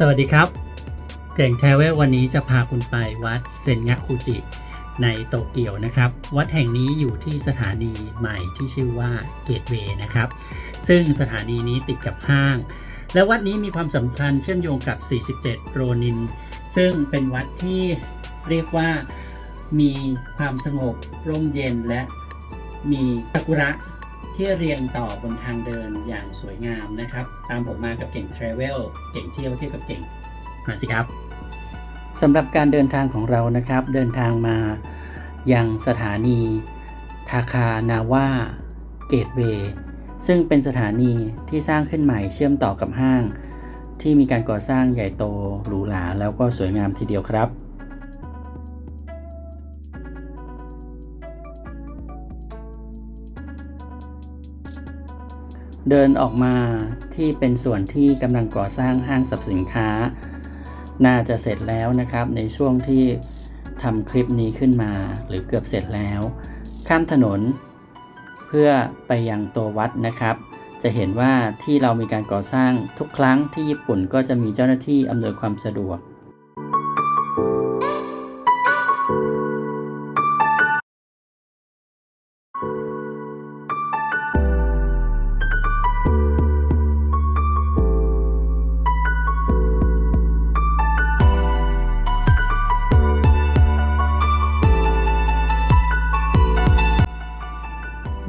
สวัสดีครับเก่งแทเวลวันนี้จะพาคุณไปวัดเซนงะคุจิในโตเกียวนะครับ วัดแห่งนี้อยู่ที่สถานีใหม่ที่ชื่อว่าเกตเวย์นะครับ ซึ่งสถานีนี้ติดกับห้าง และวัดนี้มีความสำคัญเชื่อมโยงกับ 47 โรนิน ซึ่งเป็นวัดที่เรียกว่ามีความสงบร่มเย็นและมีซากุระ ที่เรียงต่อบนทางเดินอย่างสวยงามนะครับ ตามผมมากับเก่ง Travel เก่งเที่ยวเที่ยวกับเก่งมาสิครับสำหรับการเดินทางของเรานะครับ เดินทางมายังสถานีทาคานาว่าเกตเวย์ซึ่งเป็นสถานีที่สร้างขึ้นใหม่เชื่อมต่อกับห้าง ที่มีการก่อสร้างใหญ่โตหรูหราแล้วก็สวยงามทีเดียวครับ เดินออกมาที่เป็นส่วนที่กำลังก่อสร้างห้างสรรพสินค้า น่าจะเสร็จแล้วนะครับ ในช่วงที่ทำคลิปนี้ขึ้นมา หรือเกือบเสร็จแล้ว ข้ามถนน เพื่อไปยังตัววัดนะครับ จะเห็นว่าที่เรามีการก่อสร้างทุกครั้งที่ญี่ปุ่นก็จะมีเจ้าหน้าที่อำนวยความสะดวก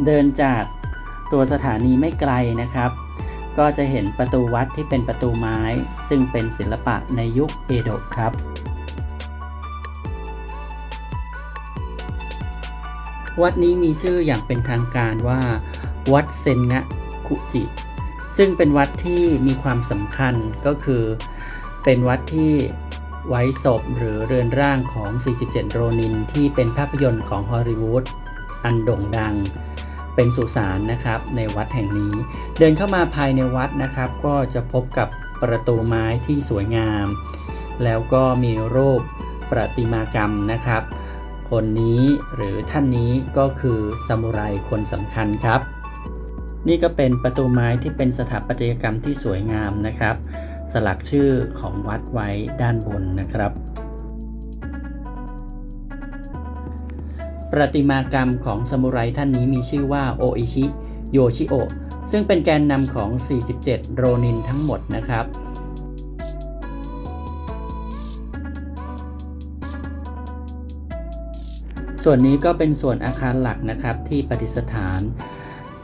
เดินจากตัวสถานีไม่ไกลนะครับ ก็จะเห็นประตูวัดที่เป็นประตูไม้ ซึ่งเป็นศิลปะในยุคเอโดะครับ วัดนี้มีชื่ออย่างเป็นทางการว่า วัดเซนงะคุจิ ซึ่งเป็นวัดที่มีความสำคัญก็คือเป็นวัดที่ไว้ศพหรือเรือนร่างของ 47 โรนินที่เป็นภาพยนตร์ของฮอลลีวูดอันโด่งดัง เป็นสุสานนะครับในวัดแห่งนี้ เดินเข้ามาภายในวัดนะครับ ก็จะพบกับประตูไม้ที่สวยงาม แล้วก็มีรูปประติมากรรมนะครับ คนนี้หรือท่านนี้ก็คือซามูไรคนสำคัญครับ นี่ก็เป็นประตูไม้ที่เป็นสถาปัตยกรรมที่สวยงามนะครับ สลักชื่อของวัดไว้ด้านบนนะครับ ประติมากรรมของซามูไรท่านนี้มีชื่อว่าโออิชิโยชิโอซึ่งเป็นแกนนำของ 47 โรนินทั้งหมดนะครับส่วนนี้ก็เป็นส่วนอาคารหลักนะครับที่ประดิษฐาน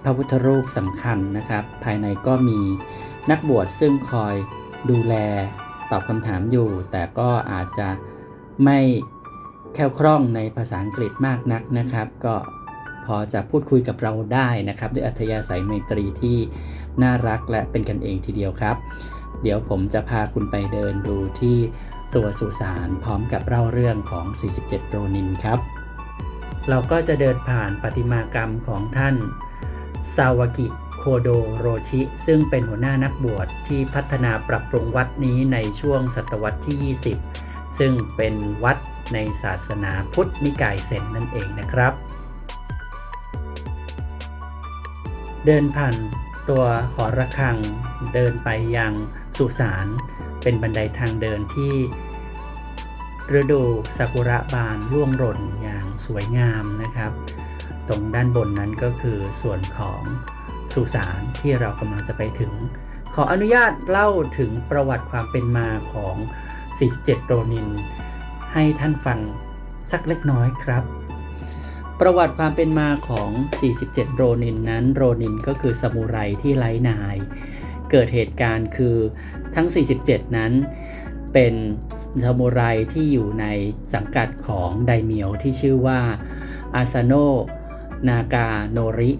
พระพุทธรูปสำคัญนะครับ ภายในก็มีนักบวชซึ่งคอยดูแลตอบคำถามอยู่ แต่ก็อาจจะไม่ แคล่วคล่องในภาษาอังกฤษมากนักนะครับ ก็พอจะพูดคุยกับเราได้นะครับ ด้วยอัธยาศัยไมตรีที่น่ารักและเป็นกันเองทีเดียวครับ เดี๋ยวผมจะพาคุณไปเดินดูที่ตัวสุสานพร้อมกับเล่าเรื่องของ 47 โรนินครับ เราก็จะเดินผ่านประติมากรรมของท่านซาวากิโคโดโรชิ ซึ่งเป็นหัวหน้านักบวชที่พัฒนาปรับปรุงวัดนี้ในช่วงศตวรรษที่ 20 ซึ่งเป็นวัดในศาสนาพุทธนิกายเซนนั่นเองนะครับ เดินผ่านตัวหอระฆังเดินไปยังสุสานเป็นบันไดทางเดินที่ฤดูซากุระบานร่วงหล่นอย่างสวยงามนะครับ ตรงด้านบนนั้นก็คือส่วนของสุสานที่เรากำลังจะไปถึง ขออนุญาตเล่าถึงประวัติความเป็นมาของ 47 โรนิน ให้ท่านฟังสักเล็กน้อยครับ ประวัติความเป็นมาของ 47 โรนินนั้นโรนินก็คือซามูไรที่ไร้นาย เกิดเหตุการณ์คือทั้ง 47 นั้นเป็นซามูไรที่อยู่ในสังกัดของไดเมียวที่ชื่อว่าอาซาโนนากาโนริ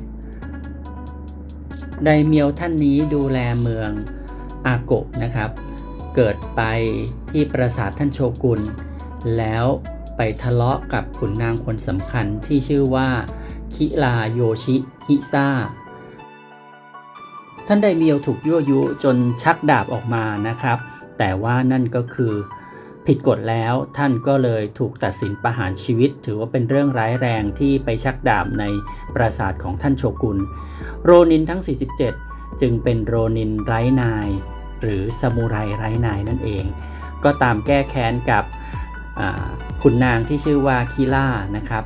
ไดเมียวท่านนี้ดูแลเมืองอาโกะนะครับ เกิดไปที่ปราสาทท่านโชกุน แล้วไปทะเลาะกับขุนนางคนสำคัญที่ชื่อว่า คิลาโยชิฮิซาท่านไดเมียวถูกยั่วยุจนชักดาบออกมานะครับ แต่ว่านั่นก็คือผิดกฎแล้วท่านก็เลยถูกตัดสินประหารชีวิต ถือว่าเป็นเรื่องร้ายแรงที่ไปชักดาบในปราสาทของท่านโชกุน โรนินทั้ง 47 จึงเป็นโรนินไร้นาย หรือซามูไรไร้นายนั่นเอง ก็ตามแก้แค้นกับขุนนางที่ชื่อว่าคิล่านะครับ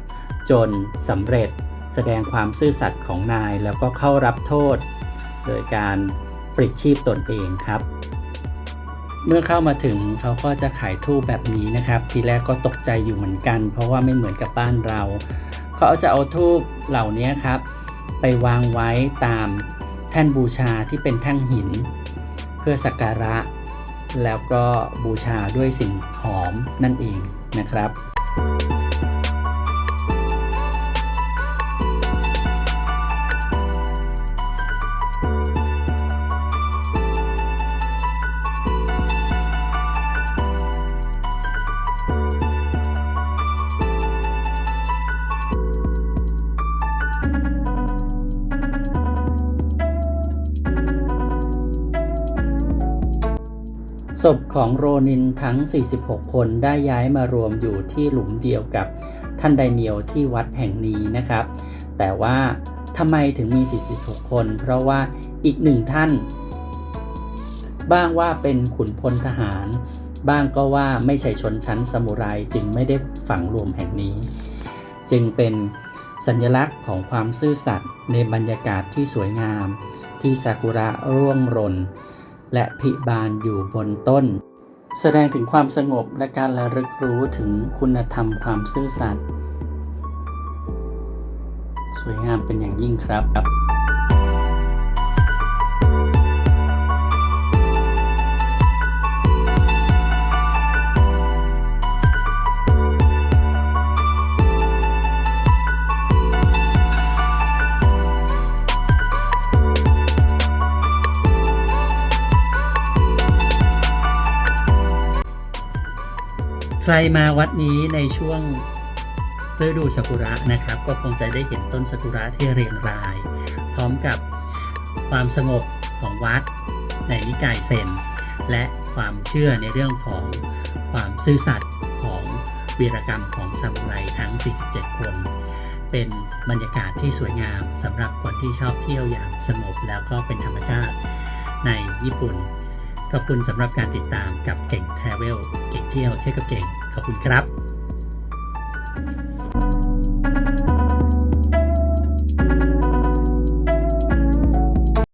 จนสำเร็จแสดงความซื่อสัตย์ของนายแล้วก็เข้ารับโทษ โดยการปลิดชีพตนเองครับ เมื่อเข้ามาถึงเขาก็จะขายทูบแบบนี้นะครับ ทีแรกก็ตกใจอยู่เหมือนกัน เพราะว่าไม่เหมือนกับบ้านเรา เขาจะเอาทูบเหล่านี้ครับ ไปวางไว้ตามแท่นบูชาที่เป็นแท่งหิน พื่อสักการะ แล้วก็บูชาด้วยสิ่งหอมนั่นเองนะครับ พของโรนินทั้ง 46 คนได้ย้ายมารวมอยู่ที่หลุมเดียวกับท่านไดเมียวที่วัดแห่งนี้นะครับ แต่ว่าทำไมถึงมี 46 คน เพราะว่าอีกหนึ่งท่าน บ้างว่าเป็นขุนพลทหาร บ้างก็ว่าไม่ใช่ชนชั้นซามูไรจึงไม่ได้ฝังรวมแห่งนี้ จึงเป็นสัญลักษณ์ของความซื่อสัตย์ในบรรยากาศที่สวยงาม ที่ซากุระร่วงรน และพิบาลอยู่บนต้น แสดงถึงความสงบและการระลึกรู้ถึงคุณธรรมความซื่อสัตย์สวยงามเป็นอย่างยิ่งครับ ใครมาวัดนี้ในช่วงฤดูซากุระนะครับ ก็คงจะได้เห็นต้นซากุระที่เรียงราย พร้อมกับความสงบของวัดในนิกายเซน และความเชื่อในเรื่องของความซื่อสัตย์ของวีรกรรมของซามูไรทั้ง 47 คน เป็นบรรยากาศที่สวยงามสำหรับคนที่ชอบเที่ยวอย่างสงบแล้วก็เป็นธรรมชาติในญี่ปุ่น ขอบคุณสำหรับการติดตามกับเก่งทราเวลเก่งเที่ยวเที่ยวกับเก่ง ขอบคุณครับ